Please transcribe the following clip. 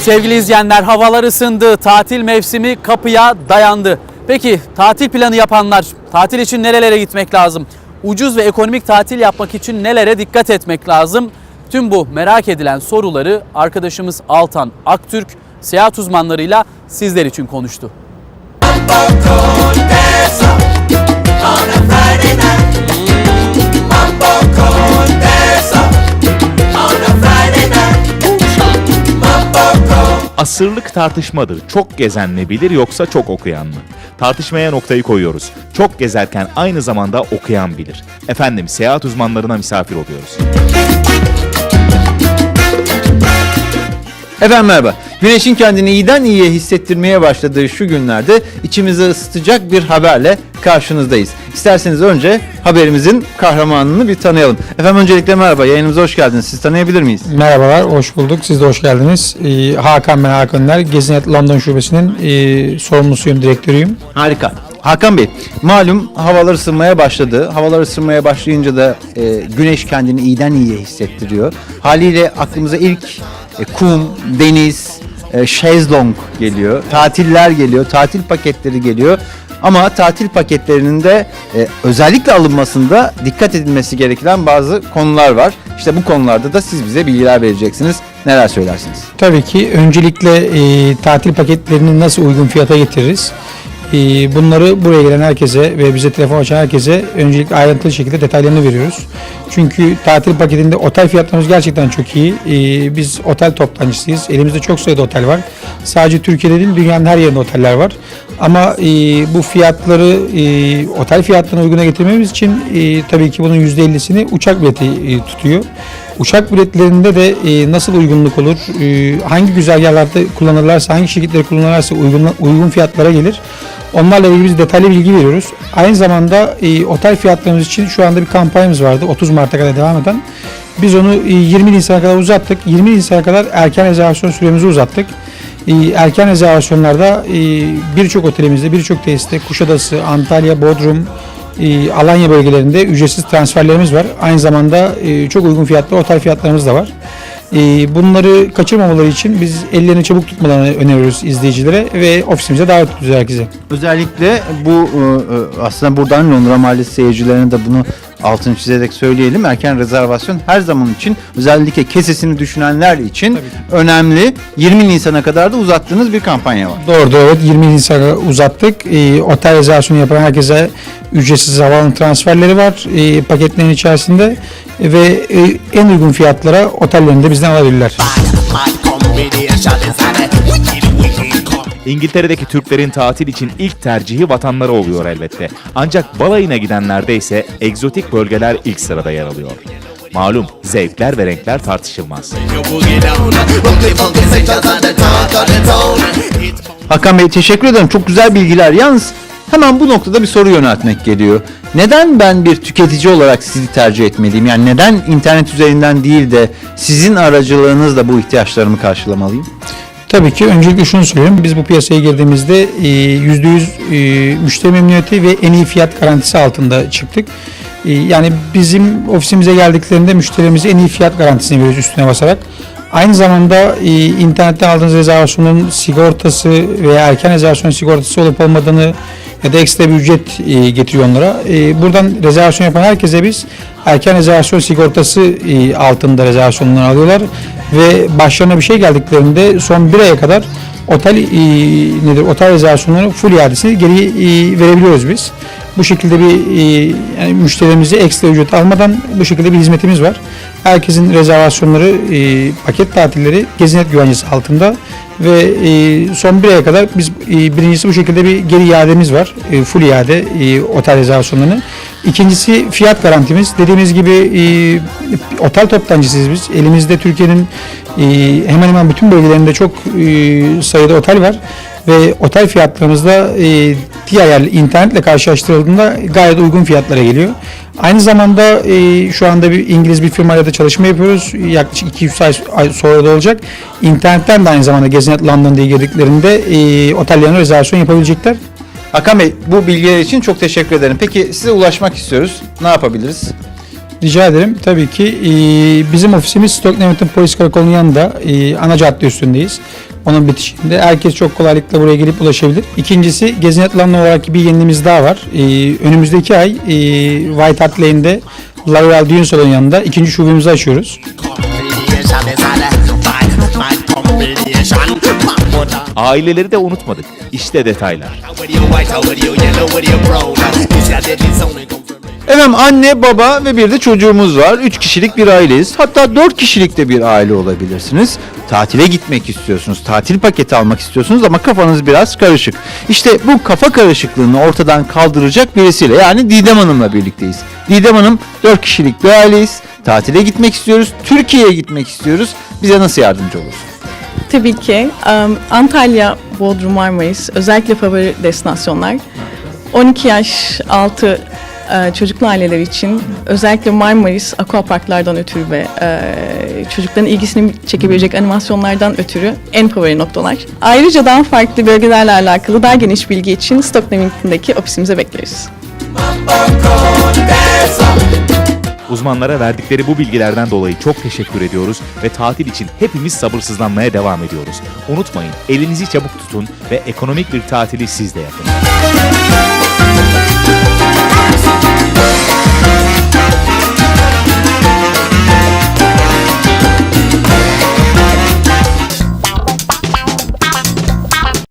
Sevgili izleyenler havalar ısındı, tatil mevsimi kapıya dayandı. Peki tatil planı yapanlar tatil için nerelere gitmek lazım? Ucuz ve ekonomik tatil yapmak için nelere dikkat etmek lazım? Tüm bu merak edilen soruları arkadaşımız Altan Aktürk seyahat uzmanlarıyla sizler için konuştu. Asırlık tartışmadır. Çok gezen mi bilir yoksa çok okuyan mı? Tartışmaya noktayı koyuyoruz. Çok gezerken aynı zamanda okuyan bilir. Efendim seyahat uzmanlarına misafir oluyoruz. Efendim merhaba. Güneşin kendini iyiden iyiye hissettirmeye başladığı şu günlerde içimizi ısıtacak bir haberle karşınızdayız. İsterseniz önce haberimizin kahramanını bir tanıyalım. Efendim öncelikle merhaba. Yayınımıza hoş geldiniz. Siz tanıyabilir miyiz? Merhabalar, hoş bulduk. Siz de hoş geldiniz. Ee, Hakan ben Hakan Öner. Gezinet London Şubesi'nin e, sorumlusuyum, direktörüyüm. Harika. Hakan Bey, malum havalar ısınmaya başladı. Havalar ısınmaya başlayınca da e, güneş kendini iyiden iyiye hissettiriyor. Haliyle aklımıza ilk e, kum, deniz, e, şezlong geliyor. Tatiller geliyor, tatil paketleri geliyor. Ama tatil paketlerinin de e, özellikle alınmasında dikkat edilmesi gereken bazı konular var. İşte bu konularda da siz bize bilgiler vereceksiniz. Neler söylersiniz? Tabii ki öncelikle e, tatil paketlerini nasıl uygun fiyata getiririz? E, bunları buraya gelen herkese ve bize telefon açan herkese öncelikle ayrıntılı şekilde detaylarını veriyoruz. Çünkü tatil paketinde otel fiyatlarımız gerçekten çok iyi. E, biz otel toptancısıyız. Elimizde çok sayıda otel var. Sadece Türkiye'de değil dünyanın her yerinde oteller var. Ama e, bu fiyatları e, otel fiyatlarına uyguna getirmemiz için e, tabii ki bunun %50'sini uçak bileti tutuyor. Uçak biletlerinde de e, nasıl uygunluk olur, e, hangi güzergahlarda kullanırlarsa, hangi şirketleri kullanırlarsa uygun, uygun fiyatlara gelir. Onlarla ilgili biz detaylı bilgi veriyoruz. Aynı zamanda e, otel fiyatlarımız için şu anda bir kampanyamız vardı 30 Mart'a kadar devam eden. Biz onu e, 20 Nisan'a kadar uzattık. 20 Nisan'a kadar erken rezervasyon süremizi uzattık. E, erken rezervasyonlarda e, birçok otelimizde, birçok tesiste Kuşadası, Antalya, Bodrum, e, Alanya bölgelerinde ücretsiz transferlerimiz var. Aynı zamanda e, çok uygun fiyatlı otel fiyatlarımız da var. E, bunları kaçırmamaları için biz ellerini çabuk tutmalarını öneriyoruz izleyicilere ve ofisimize davet ediyoruz herkese. Özellikle bu e, aslında buradan Londra Mahallesi seyircilerine de bunu altını çizerek söyleyelim. Erken rezervasyon her zaman için özellikle kesesini düşünenler için önemli. 20 Nisan'a kadar da uzattığınız bir kampanya var. Doğru doğru evet 20 Nisan'a uzattık. E, otel rezervasyonu yapan herkese ücretsiz havaalanı transferleri var e, paketlerin içerisinde ve e, en uygun fiyatlara otellerinde bizden alabilirler. İngiltere'deki Türklerin tatil için ilk tercihi vatanları oluyor elbette. Ancak balayına gidenlerde ise egzotik bölgeler ilk sırada yer alıyor. Malum zevkler ve renkler tartışılmaz. Hakan Bey teşekkür ederim. Çok güzel bilgiler. Yalnız hemen bu noktada bir soru yöneltmek geliyor. Neden ben bir tüketici olarak sizi tercih etmeliyim? Yani neden internet üzerinden değil de sizin aracılığınızla bu ihtiyaçlarımı karşılamalıyım? Tabii ki öncelikle şunu söyleyeyim. Biz bu piyasaya girdiğimizde e, %100 e, müşteri memnuniyeti ve en iyi fiyat garantisi altında çıktık. E, Yani bizim ofisimize geldiklerinde müşterimize en iyi fiyat garantisini veriyoruz üstüne basarak. Aynı zamanda e, internetten aldığınız rezervasyonun sigortası veya erken rezervasyon sigortası olup olmadığını ya da ekstra bir ücret e, getiriyor onlara. E, buradan rezervasyon yapan herkese biz erken rezervasyon sigortası e, altında rezervasyonları alıyorlar ve başlarına bir şey geldiklerinde son bir aya kadar otel e, nedir otel rezervasyonları full iadesini geri e, verebiliyoruz biz. Bu şekilde bir e, yani müşterimize ekstra ücret almadan bu şekilde bir hizmetimiz var. Herkesin rezervasyonları, e, paket tatilleri Gezinet güvencesi altında ve e, son bir aya kadar biz birincisi bu şekilde bir geri iademiz var. Full iade otel rezervasyonlarını. İkincisi fiyat garantimiz. Dediğimiz gibi otel toptancısıyız biz. Elimizde Türkiye'nin hemen hemen bütün bölgelerinde çok sayıda otel var ve otel fiyatlarımızda e, diğer yer internetle karşılaştırıldığında gayet uygun fiyatlara geliyor. Aynı zamanda e, şu anda bir İngiliz bir firmayla da çalışma yapıyoruz. Yaklaşık 2-3 ay, ay sonra da olacak. İnternetten de aynı zamanda Gezinet London diye girdiklerinde e, otellerine rezervasyon yapabilecekler. Hakan Bey bu bilgiler için çok teşekkür ederim. Peki size ulaşmak istiyoruz. Ne yapabiliriz? Rica ederim. Tabii ki e, bizim ofisimiz Stockhampton Polis Karakolu'nun yanında e, ana cadde üstündeyiz. Onun bitişinde herkes çok kolaylıkla buraya gelip ulaşabilir. İkincisi Gezi Netland'la olarak bir yeniliğimiz daha var. Ee, önümüzdeki ay e, White Hart Lane'de L'Oreal Düğün Salonu'nun yanında ikinci şubemizi açıyoruz. Aileleri de unutmadık. İşte detaylar. Efendim anne, baba ve bir de çocuğumuz var. Üç kişilik bir aileyiz. Hatta dört kişilik de bir aile olabilirsiniz. Tatile gitmek istiyorsunuz, tatil paketi almak istiyorsunuz ama kafanız biraz karışık. İşte bu kafa karışıklığını ortadan kaldıracak birisiyle yani Didem Hanım'la birlikteyiz. Didem Hanım dört kişilik bir aileyiz. Tatile gitmek istiyoruz, Türkiye'ye gitmek istiyoruz. Bize nasıl yardımcı olursun? Tabii ki. Em, Antalya, Bodrum, Marmaris özellikle favori destinasyonlar. 12 yaş altı çocuklu aileler için özellikle Marmaris aquaparklardan ötürü ve e, çocukların ilgisini çekebilecek animasyonlardan ötürü en favori noktalar. Ayrıca daha farklı bölgelerle alakalı daha geniş bilgi için Stockholm'daki ofisimize bekleriz. Uzmanlara verdikleri bu bilgilerden dolayı çok teşekkür ediyoruz ve tatil için hepimiz sabırsızlanmaya devam ediyoruz. Unutmayın elinizi çabuk tutun ve ekonomik bir tatili siz de yapın.